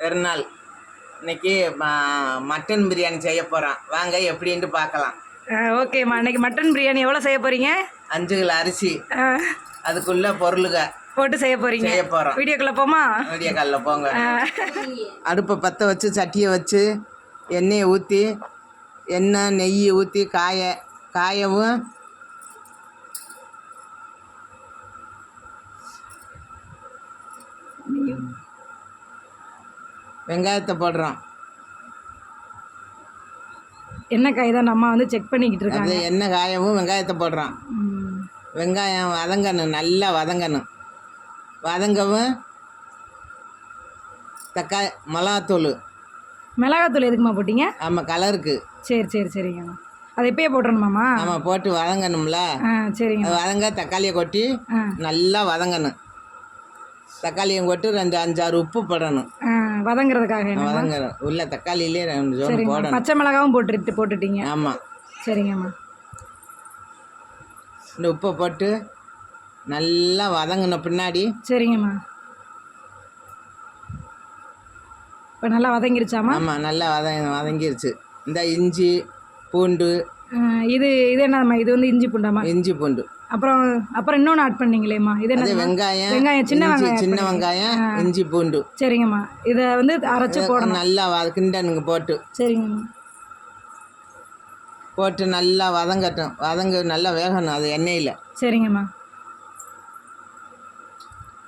பெருநாள். இன்னைக்கு மட்டன் பிரியாணி செய்ய போகிறோம் வாங்க எப்படின்ட்டு பார்க்கலாம். ஓகேம்மா. இன்னைக்கு மட்டன் பிரியாணி எவ்வளோ செய்ய போகிறீங்க அஞ்சு கிலோ அரிசி. அதுக்குள்ள பொருளுக போட்டு செய்ய போகிறீங்க செய்ய போகிறோம் வீடியோக்குள்ளே போமா? வீடியோ காலில் போங்க. அடுப்பை பற்ற வச்சு சட்டியை வச்சு எண்ணெயை ஊற்றி எண்ணெய் நெய் ஊற்றி காய காயவும் வெங்காயத்தை போடுறோம். என்ன காய் தான் அம்மா வந்து செக் பண்ணிக்கிட்டு அது இருக்காங்க? எண்ணெய் காயவும் வெங்காயத்தை போடுறோம். ம். வெங்காயம் வதங்கணும் நல்லா வதங்கணும். வதங்கவும் தக்காளி மிளகாத்தூள். மிளகாத்தூள் எதுக்குமா போட்டீங்க? ஆமாம் கலருக்கு. சரி சரி சரிங்கம்மா அதை இப்பயே போட்டுறணுமாம்மா? ஆமாம் போட்டு வதங்கணும்ல. ஆ சரிங்க. அது வதங்க தக்காளியை கொட்டி ஆ. நல்லா வதங்கணும். தக்காளியும் கொட்டி ரெண்டு அஞ்சாறு உப்பு போடணும். ஆ. வதங்குறதுக்காக வதங்கணும் உள்ள தக்காளியிலே ரெண்டு போடணும். பச்சை மிளகாவும் போட்டுட்டு போட்டுட்டீங்க. ஆமாம் சரிங்கம்மா. இந்த உப்பை போட்டு நல்லா வதங்கின பின்னாடி சரிங்கம்மா. இப்போ நல்லா வதங்கிருச்சாம்மா? ஆமாம் நல்லா வதங்க வதங்கிருச்சு. இந்த இஞ்சி பூண்டு ஆ, இது இது என்னம்மா? இது வந்து இஞ்சி பூண்டாம்மா? இஞ்சி பூண்டு. அப்புறம் அப்புறம் இன்னொன்று ஆட் பண்ணீங்களேம்மா. இது என்ன வெங்காயம் வெங்காயம் சின்ன வெங்காயம் சின்ன வெங்காயம் இஞ்சி பூண்டு. சரிங்கம்மா. இதை வந்து அரைச்சி போடணும். நல்லா கிண்டனுங்க போட்டு. சரிங்கம்மா. போட்டு நல்லா வதங்கட்டும். வதங்க நல்லா வேகணும் அது எண்ணெயில். சரிங்கம்மா.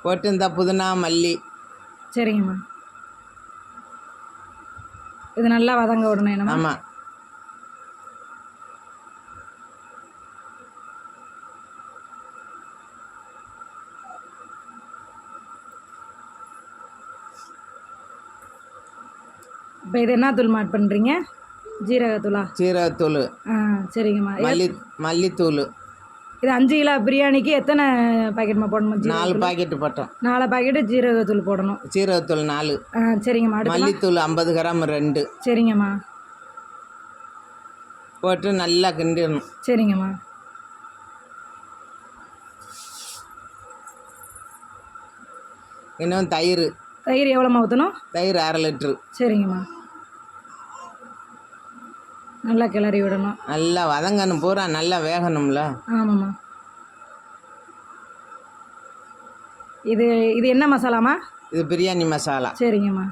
போட்டு இந்த புதினா மல்லி. சரிங்கம்மா. இது நல்லா வதங்க விடணும் ஆமாம் இப்போ இது என்ன தூள் ஆட் பண்ணுறீங்க ஜீரகத்தூளா? சீரகத்தூள் ஆ சரிங்கம்மா. மல்லி மல்லித்தூள். இது அஞ்சு கிலோ பிரியாணிக்கு எத்தனை பாக்கெட்மா போடணும் நாலு பாக்கெட்டு போட்டோம். நாலு பாக்கெட்டு ஜீரகத்தூள் போடணும். சீரகத்தூள் நாலு. ஆ சரிங்கம்மா. மல்லித்தூள் ஐம்பது கிராம் ரெண்டு. சரிங்கம்மா. போட்டு நல்லா கிண்டணும் சரிங்கம்மா. இன்னும் தயிர். தயிர் எவ்வளோம்மா ஊற்றணும் தயிர் அரை லிட்ரு. சரிங்கம்மா. நல்லா கிளறி விடணும். நல்லா வதங்கணும் பூரா நல்லா வேகணும்ல. ஆமாம்மா. இது இது என்ன மசாலாமா இது பிரியாணி மசாலா. சரிங்கம்மா.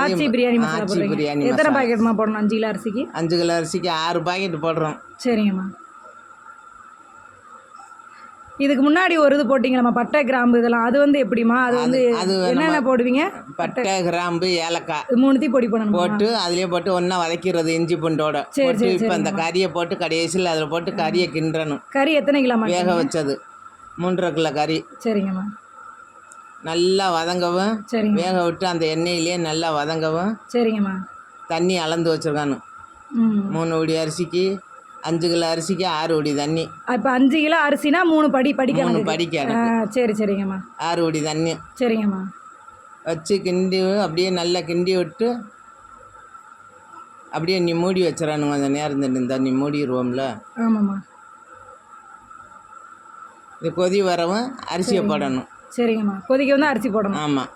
ஆச்சி பிரியாணி மசாலா ஆச்சி போடுறீங்க. பிரியாணி எத்தனை பாக்கெட்மா போடணும்? அஞ்சு கிலோ அரிசிக்கு? அஞ்சு கிலோ அரிசிக்கு ஆறு பாக்கெட் போடுறோம். சரிங்கம்மா. இதுக்கு முன்னாடி ஒரு இது போட்டிங்களம்மா பட்டை கிராம்பு இதெல்லாம். அது வந்து எப்படிம்மா? அது வந்து அது என்னென்ன போடுவீங்க? பட்டை கிராம்பு ஏலக்காய். இது மூணுத்தையும் பொடி பண்ணணும் போட்டு அதுலயே போட்டு ஒன்றா வதக்கிறது இஞ்சி பூண்டோட. சரி, போட்டு சரி, இப்போ அந்த கறியை போட்டு கடைசியில் அதில் போட்டு கறியை கிண்டணும். கறி எத்தனை கிலோமா வேக வச்சது. மூன்றரை கிலோ கறி. சரிங்கம்மா. நல்லா வதங்கவும். சரிங்க. வேக விட்டு அந்த எண்ணெயிலேயே நல்லா வதங்கவும். சரிங்கம்மா. தண்ணி அளந்து வச்சிருக்கானு. மூணு உடி அரிசிக்கு அஞ்சு கிலோ அரிசிக்கு ஆறு உடி தண்ணி. இப்போ அஞ்சு கிலோ அரிசினா மூணு படி மூணு படிக்க ஆ எனக்கு சரி சரிங்கம்மா. ஆறு உடி தண்ணி. சரிங்கம்மா. வச்சு கிண்டி அப்படியே நல்லா கிண்டி விட்டு அப்படியே நீ மூடி வச்சிடணும் கொஞ்சம் நேரம் தண்ணி தண்ணி மூடிடுவோம்ல ஆமாம்மா. இது கொதி வரவும் அரிசியை போடணும். சரிங்கம்மா. கொதிக்க வந்து அரிசி போடணும். ஆமாம்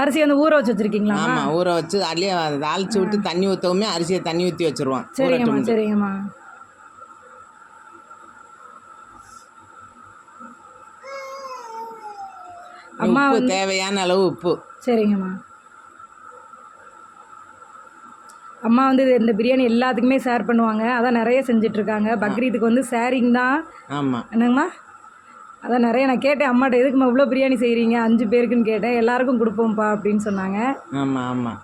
அரிசி வந்து ஊற வச்சு வச்சிருக்கீங்களா? ஆமாம் ஊற வச்சு அதுலேயே அதை தாளிச்சு விட்டு தண்ணி ஊற்றவுமே அரிசியை தண்ணி ஊற்றி வச்சிருவான் சரிங்கம்மா சரிங்கம்மா. அம்மா தேவையான அளவு உப்பு. சரிங்கம்மா. அம்மா வந்து இந்த பிரியாணி எல்லாத்துக்குமே ஷேர் பண்ணுவாங்க. அதான் நிறைய செஞ்சுட்டு இருக்காங்க. பக்ரீத்துக்கு வந்து ஷேரிங் தான். ஆமாம் என்னங்கம்மா? அதான் நிறைய நான் கேட்டேன் அம்மாட்ட எதுக்கும்மா இவ்வளோ பிரியாணி செய்கிறீங்க அஞ்சு பேருக்குன்னு கேட்டேன். எல்லாருக்கும் கொடுப்போம்ப்பா அப்படின்னு சொன்னாங்க. ஆமாம் ஆமாம்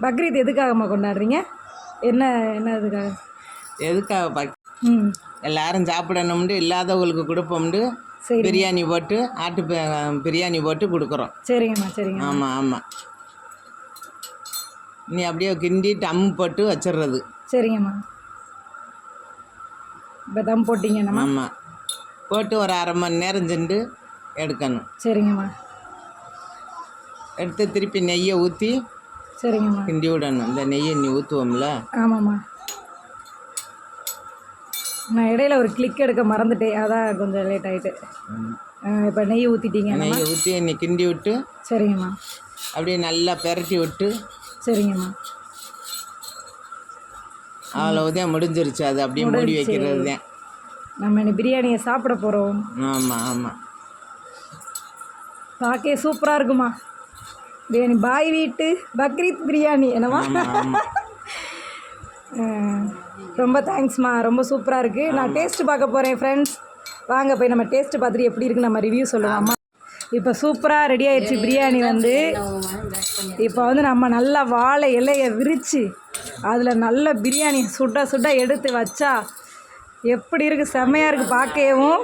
பக்ரீத் எதுக்காகம்மா கொண்டாடுறீங்க? என்ன என்ன இதுக்காக? எதுக்காக பக்? ம். எல்லாரும் சாப்பிடணும்னு இல்லாதவங்களுக்கு கொடுப்போம்னு சரி. பிரியாணி போட்டு ஆட்டு பி- பிரியாணி போட்டு கொடுக்குறோம். சரிங்கம்மா சரிங்க ஆமாம் ஆமாம் நீ அப்படியே கிண்டி டம் போட்டு வச்சிடுறது சரிங்கம்மா. இப்போ தம் போட்டிங்கண்ணம்மா ஆமாம் போட்டு ஒரு அரை மணி நேரம் சென்று எடுக்கணும். சரிங்கம்மா. எடுத்து திருப்பி நெய்யை ஊற்றி சரிங்கம்மா. கிண்டி விடணும். இந்த நெய்யை நீ ஊற்றுவோம்ல ஆமாம்மா. நான் இடையில ஒரு கிளிக் எடுக்க மறந்துட்டேன். அதான் கொஞ்சம் லேட் ஆகிட்டு இப்போ நெய் ஊற்றிட்டீங்க நெய் ஊற்றி எண்ணெய் கிண்டி விட்டு சரிங்கம்மா. அப்படியே நல்லா பெரட்டி விட்டு சரிங்கம்மா. அவ்வளவுதான் முடிஞ்சிருச்சு. அது அப்படியே மூடி வைக்கிறது. தான் நம்ம இன்னைக்கு பிரியாணியை சாப்பிட போகிறோம் ஆமாம் ஆமாம் பார்க்கவே சூப்பராக இருக்குமா? பிரியாணி பாய் வீட்டு பக்ரீத் பிரியாணி என்னவா? ரொம்ப தேங்க்ஸ்மா. ரொம்ப சூப்பராக இருக்குது நான் டேஸ்ட்டு பார்க்க போகிறேன் ஃப்ரெண்ட்ஸ் வாங்க போய் நம்ம டேஸ்ட்டு பார்த்துட்டு எப்படி இருக்கு நம்ம ரிவ்யூ சொல்லுவோம் அம்மா இப்போ சூப்பராக ரெடி ஆயிடுச்சு பிரியாணி வந்து. இப்போ வந்து நம்ம நல்லா வாழை இலையை விரித்து அதில் நல்ல பிரியாணி சுட சுட எடுத்து வச்சா எப்படி இருக்குது செம்மையாக இருக்குது பார்க்கவும்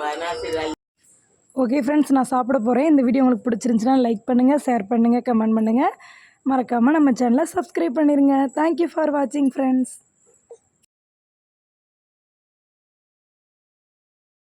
ஓகே ஃப்ரெண்ட்ஸ் நான் சாப்பிட போகிறேன் இந்த வீடியோ உங்களுக்கு பிடிச்சிருந்துச்சுன்னா லைக் பண்ணுங்கள் ஷேர் பண்ணுங்கள் கமெண்ட் பண்ணுங்கள் மறக்காமல் நம்ம சேனலை சப்ஸ்கிரைப் பண்ணிடுங்க தேங்க்யூ ஃபார் வாட்சிங் ஃப்ரெண்ட்ஸ்